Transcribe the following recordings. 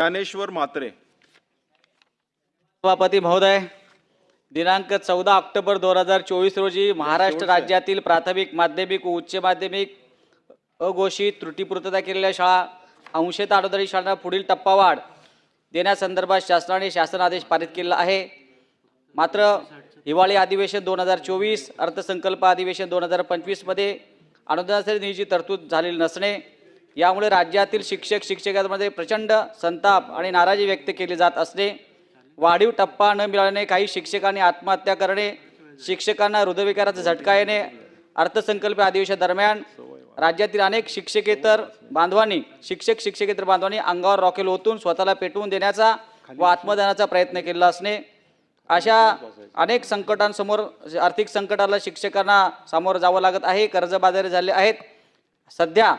ज्ञानेश्वर मात्रे सभापती महोदय दिनांक चौदा ऑक्टोबर दोन हजार चोवीस रोजी महाराष्ट्र राज्यातील प्राथमिक माध्यमिक व उच्च माध्यमिक अघोषित त्रुटीपूर्तता केलेल्या शाळा अंशतः अनुदानित शाळांना पुढील टप्पावाढ देण्यासंदर्भात शासनाने शासन आदेश पारित केलेला आहे. मात्र हिवाळी अधिवेशन दोन हजार चोवीस अर्थसंकल्प अधिवेशन दोन हजार पंचवीसमध्ये अनुदानासाठी निधीची तरतूद झालेली नसणे यामुळे राज्यातील शिक्षक शिक्षकांमध्ये प्रचंड संताप आणि नाराजी व्यक्त केली जात असणे वाढीव टप्पा न मिळाल्याने काही शिक्षकांनी आत्महत्या करणे शिक्षकांना हृदयविकाराचा झटका येणे अर्थसंकल्प अधिवेशनादरम्यान राज्यातील अनेक शिक्षकेतर बांधवांनी शिक्षक शिक्षकेतर बांधवांनी अंगावर रॉकेल ओतून स्वतःला पेटवून देण्याचा व आत्मदानाचा प्रयत्न केलेला असणे. अशा अनेक संकटांसमोर आर्थिक संकटाला शिक्षकांना सामोरं जावं लागत आहे. कर्जबाजारी झाले आहेत. सध्या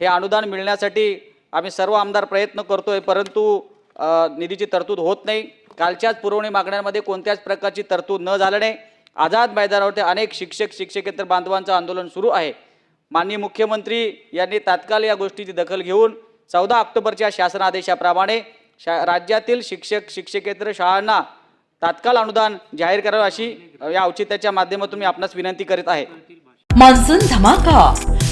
हे अनुदान मिळण्यासाठी आम्ही सर्व आमदार प्रयत्न करतोय परंतु निधीची तरतूद होत नाही. कालच्याच पुरवणी मागण्यांमध्ये कोणत्याच प्रकारची तरतूद न झाल्याने आझाद मैदानावरती अनेक शिक्षक शिक्षकेतर बांधवांचं आंदोलन सुरू आहे. माननीय मुख्यमंत्री यांनी तात्काळ या गोष्टीची दखल घेऊन चौदा ऑक्टोबरच्या शासन आदेशाप्रमाणे शा राज्यातील शिक्षक शिक्षकेतर शाळांना तात्काळ अनुदान जाहीर करावं अशी या औचित्याच्या माध्यमातून मी आपणास विनंती करीत आहे. मान्सून धमाका.